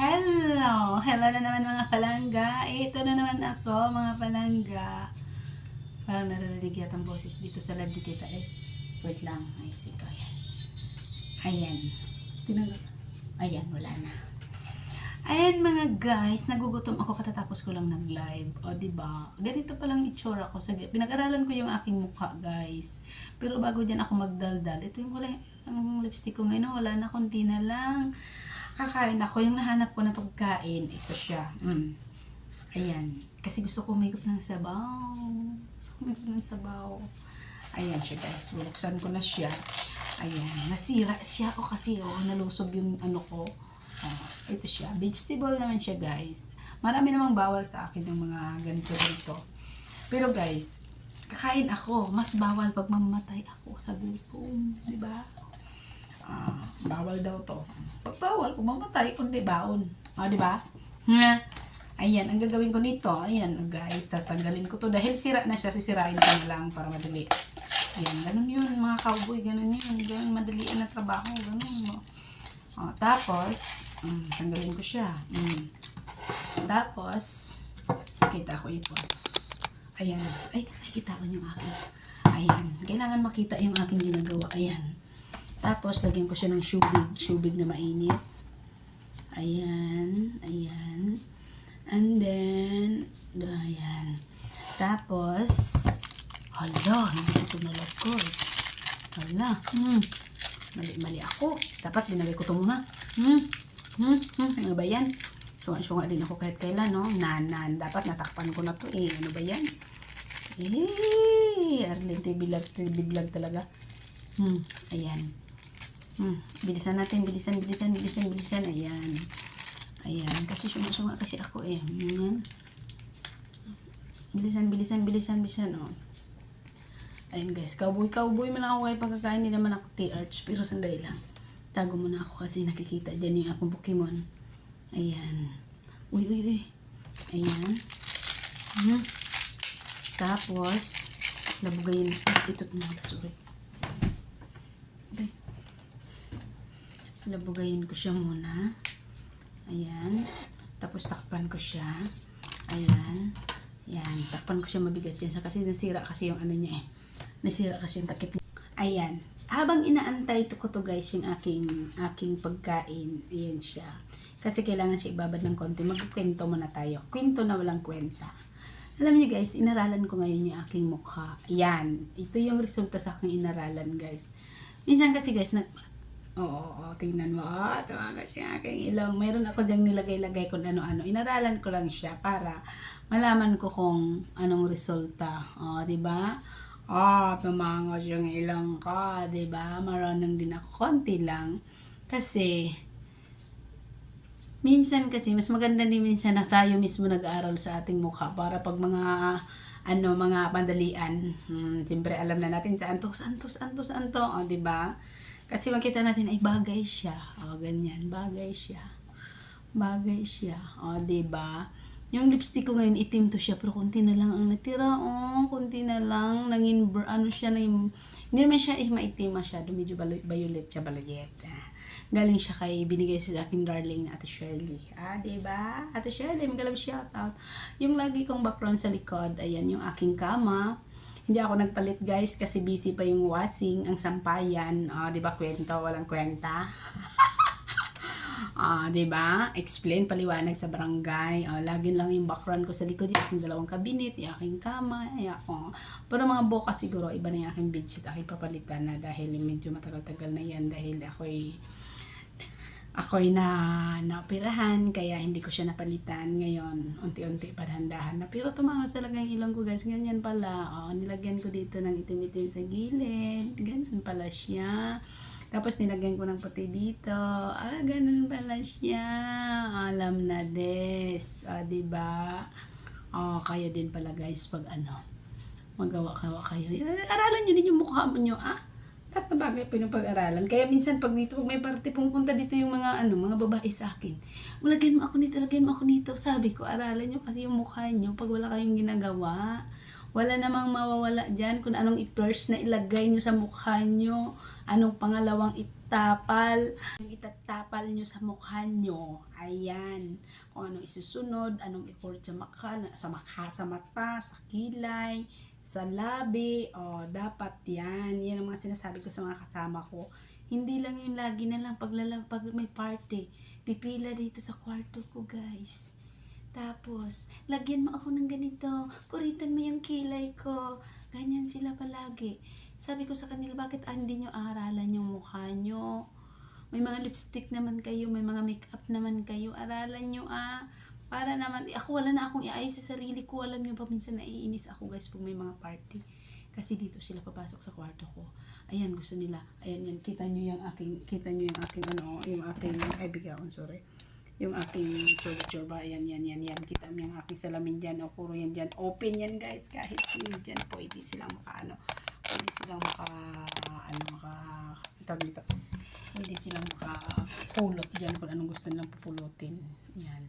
Hello! Hello na naman mga palangga. Ito na naman ako mga palangga. Parang naririnig yata ang boses dito sa live ni Tita S. Wait lang. Ay, sige. Ayan. Ayan. Tinanggap. Ayan, wala na. Ayan mga guys, nagugutom ako katatapos ko lang nag-live. O, di ba? Ganito pa lang itsura ko. Sa, pinag-aralan ko yung aking mukha, guys. Pero bago dyan ako magdaldal, ito yung wala, ang lipstick ko ngayon. Wala na, konti na lang. Kakain ako. Yung nahanap ko na pagkain, ito siya. Mm. Ayan. Kasi gusto ko umigop ng sabaw. Gusto ko umigop ng sabaw. Ayan siya guys. Bubuksan ko na siya. Ayan. Nasira siya. O kasi oh, nalusob yung ano ko. Oh, ito siya. Vegetable naman siya guys. Marami namang bawal sa akin ng mga ganito dito. Pero guys, kakain ako. Mas bawal pag mamatay ako sa gutom. Ba? Bawal daw to. Pag bawal, kung mamatay, kundi baon. Ah, di ba? Nga. Ayan, ang gagawin ko nito, ayan, guys, tatanggalin ko to. Dahil sira na siya, sisirain ko na lang para madali. Ayan, ganun yun, mga cowboy, ganun yun. Ganun, madali na trabaho, ganun. Oh, tapos, mm, tanggalin ko siya. Mm. Tapos, kita ko ipos. Ayan. Ay, nakikita ko yung akin. Ayan. Kailangan makita yung aking ginagawa. Ayan. Tapos, lagyan ko siya ng shubig. Shubig na mainit. Ayan. Ayan. And then, ayan. Tapos, hala, hindi ko ito nalagkol. Hala, hmm. Mali-mali ako. Dapat dinagay ko ito muna. Hmm. Hmm. Hmm. Ano ba yan? Sunga-sunga din ako kahit kailan, no? Nanan. Dapat natakpan ko na to eh. Ano ba yan? Eh, Arlene TV vlog, TV talaga. Hmm. Ayan. Hmm. Bilisan natin, bilisan, bilisan, bilisan, bilisan. Ayan. Ayan. Kasi sunga-sunga kasi ako eh. Ayan. Bilisan, bilisan, bilisan, bilisan, oh. Ayun guys, cowboy, cowboy man ako kahit pagkakain, hindi naman ako T-arts, pero sandali lang. Tago muna ako kasi nakikita dyan yung akong Pokemon. Ayan. Uy, uy, uy. Ayan. Hmm. Tapos, labugayin. Ay, ito na, sorry. Labugayin ko siya muna. Ayan. Tapos takpan ko siya. Ayan. Ayan. Takpan ko siya mabigat yan. Sa- Kasi nasira kasi yung ano niya eh. Nasira kasi yung takip niya. Ayan. Habang inaantay ko to guys yung aking aking pagkain. Ayan siya. Kasi kailangan siya ibabad ng konti. Magkukwento muna tayo. Kwento na walang kwenta. Alam niyo guys, inaralan ko ngayon yung aking mukha. Ayan. Ito yung resulta sa aking inaralan guys. Minsan kasi guys, na, Oo, oo, oo, tingnan mo. Ah, tumaga siya aking ilong. Mayroon ako diyang nilagay-lagay kung ano-ano. Inaralan ko lang siya para malaman ko kung anong resulta. O, di ba? Ah, tumangos yung ilong ko, di ba? Marunong din ako. Konti lang. Kasi, minsan kasi, mas maganda din minsan na tayo mismo nag-aaral sa ating mukha para pag mga ano, mga pandalian, hmm, siyempre alam na natin sa anto, santo, santo, santo, o, di ba? Kasi makita natin, ay bagay siya. O, ganyan, bagay siya. Bagay siya. O, di ba? Yung lipstick ko ngayon, itim to siya, pero konti na lang ang natira. Oh, konti na lang. Nangin, ano siya, na yung, hindi naman siya eh, maitim masyado. Medyo violet siya, balayet. Galing siya kay, binigay sa aking darling na Ate Shirley. Ah, ba? Ate Shirley, magalang shout out. Yung lagi kong background sa likod, ayan, yung aking kama. Hindi ako nagpalit guys kasi busy pa yung washing, ang sampayan. Ah, di ba kwento, walang kwenta. Ah, 'di ba? Explain paliwanag sa barangay. Ah, lagi lang yung background ko sa likod, yung dalawang kabinet, yung aking kama, ako. Pero mga bukas siguro iba na yung aking bedsheet, aking papalitan na dahil medyo matagal-tagal na yan dahil ako'y ako'y na naoperahan kaya hindi ko siya napalitan ngayon unti-unti parhandahan na pero tumangas talaga yung ilong ko guys ganyan pala oh, nilagyan ko dito ng itim-itim sa gilid ganun pala siya tapos nilagyan ko ng puti dito. Ah, ganun pala siya. Alam na des. Ah, ba? Oh, kayo din pala guys pag ano. Magawa-gawa kayo. Eh, Aralan niyo din yung mukha nyo, ah. Lahat na bagay po yung pag-aralan. Kaya minsan pag dito, pag may party pumunta dito yung mga ano, mga babae sa akin. Lagyan mo ako nito, lagyan mo ako nito. Sabi ko, aralan nyo kasi yung mukha nyo pag wala kayong ginagawa. Wala namang mawawala dyan kung anong i-first na ilagay nyo sa mukha nyo. Anong pangalawang itatapal. Yung itatapal nyo sa mukha nyo. Ayan. Kung anong isusunod, anong i-pour sa maka, sa maka, sa mata, sa kilay, sa labi. O, dapat yan. Yan ang mga sinasabi ko sa mga kasama ko. Hindi lang yung lagi na lang pag, pag may party. Pipila dito sa kwarto ko, guys. Tapos, lagyan mo ako ng ganito. Kuritan mo yung kilay ko. Ganyan sila palagi. Sabi ko sa kanila, bakit ah, hindi nyo aralan yung mukha nyo? May mga lipstick naman kayo, may mga makeup naman kayo. Aralan nyo ah. Para naman, ako wala na akong iayos sa sarili ko. Alam nyo ba, minsan naiinis ako guys pag may mga party. Kasi dito sila papasok sa kwarto ko. Ayan, gusto nila. Ayan, yan. Kita nyo yung aking, kita nyo yung aking, ano, yung aking, ay, bigaon, sorry yung aking furniture ba, yan, yan, yan. Kita mo yung aking salamin dyan, o puro yan dyan. Open yan guys, kahit sino dyan, pwede silang maka, ano, pwede silang maka, ano, maka, tawag dito, pwede silang maka pulot dyan kung anong gusto nilang pupulutin. Yan.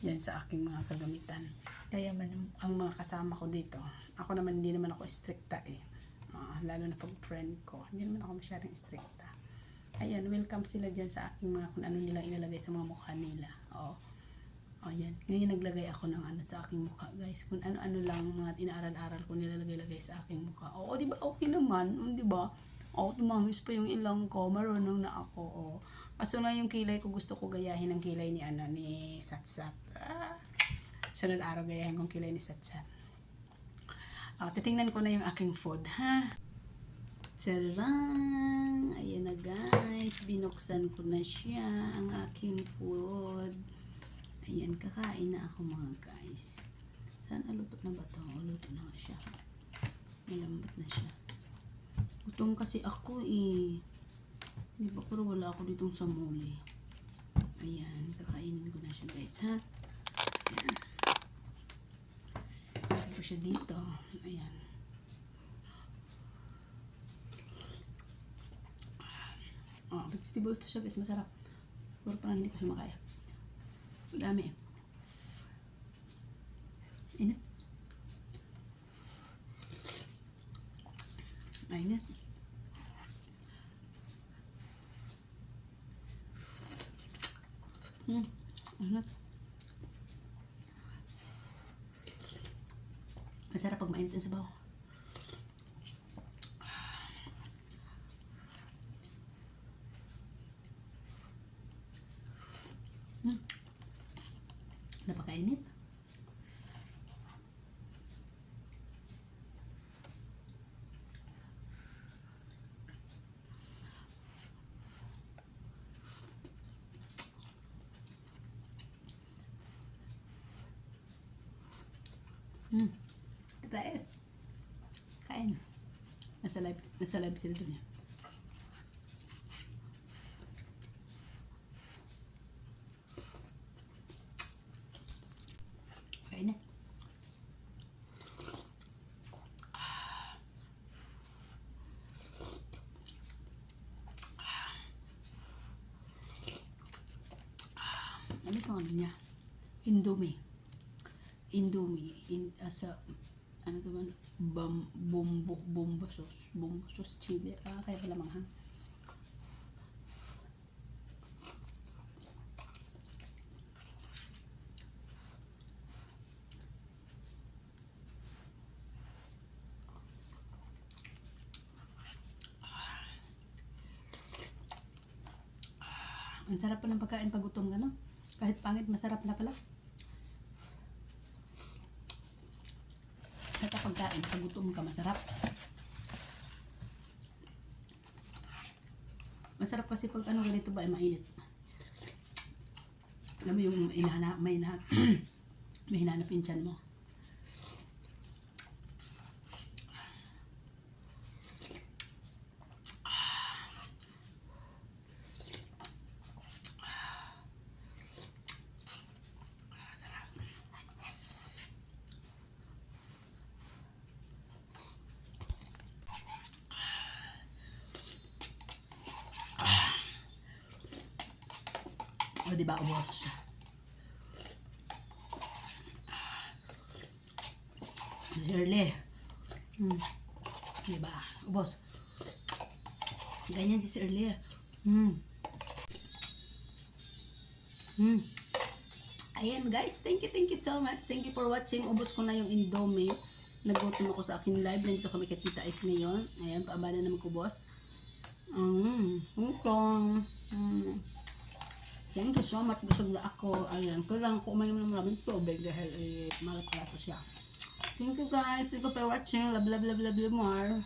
Yan sa aking mga kagamitan. Kaya man, ang mga kasama ko dito, ako naman, hindi naman ako stricta eh. Ah, lalo na pag friend ko, hindi naman ako masyadong stricta. Ayan, welcome sila dyan sa aking mga kung ano nilang ilalagay sa mga mukha nila. Oh. Oh, yan. Ngayon naglagay ako ng ano sa aking mukha, guys. Kung ano-ano lang mga inaaral-aral ko nilalagay-lagay sa aking mukha. Oo, di ba? Okay naman. Um, di ba? Oo, tumangis pa yung ilang ko. Marunong na ako. Oh. Kaso lang yung kilay ko, gusto ko gayahin ang kilay ni ano, ni Satsat. Ah. Sunod araw gayahin kong kilay ni Satsat. Oh, titingnan ko na yung aking food, ha? Tadaan! Ayan na guys, binuksan ko na siya ang aking food. Ayan, kakain na ako mga guys. Saan aluto na ba ito? Aluto na nga siya. Malambot na siya. Gutom kasi ako eh. Di ba pero wala ako ditong sa muli. Ayan, kakainin ko na siya guys ha. Ayan. Lagay ko siya dito. Ayan. Oh, vegetable to siya guys, masarap. Pero parang hindi ko siya makaya. Dami eh. Init. Mainit. Hmm, init. Masarap pag mainit ang sabaw. Hmm. Napakainit. Hmm. Taes. Kain. Nasa live, nasa live sila dun yan. Na. Ano ito ano niya? Indomie. Indomie. In, uh, sa, ano to ba? Bam, bombo, bombo sauce. Bombo sauce chili. Ah, kaya pala manghang. Ang sarap pa ng pagkain pag gutom ka, no? Kahit pangit, masarap na pala. Ang pagkain, pag gutom ka, masarap. Masarap kasi pag ano ganito ba, ay mainit. Alam mo yung inana, may na, may hinanap yung tiyan mo. O, di ba, ubos? Shirley. Hmm. Di ba? Ubos. Ganyan si Shirley. Mm. Mm. Ayan guys, thank you, thank you so much. Thank you for watching. Ubus ko na yung Indomie. Nagutom ako sa akin live. Nandito kami kay Tita Is ngayon. Ayan, paabana naman ko boss. Mm, okay. Mm. Thank you so much. Busog na ako. Ayan, kailangan ko umayom ng maraming tubig dahil eh, malat-malat siya. Thank you guys. Thank you for watching. Love, love, love, love you more.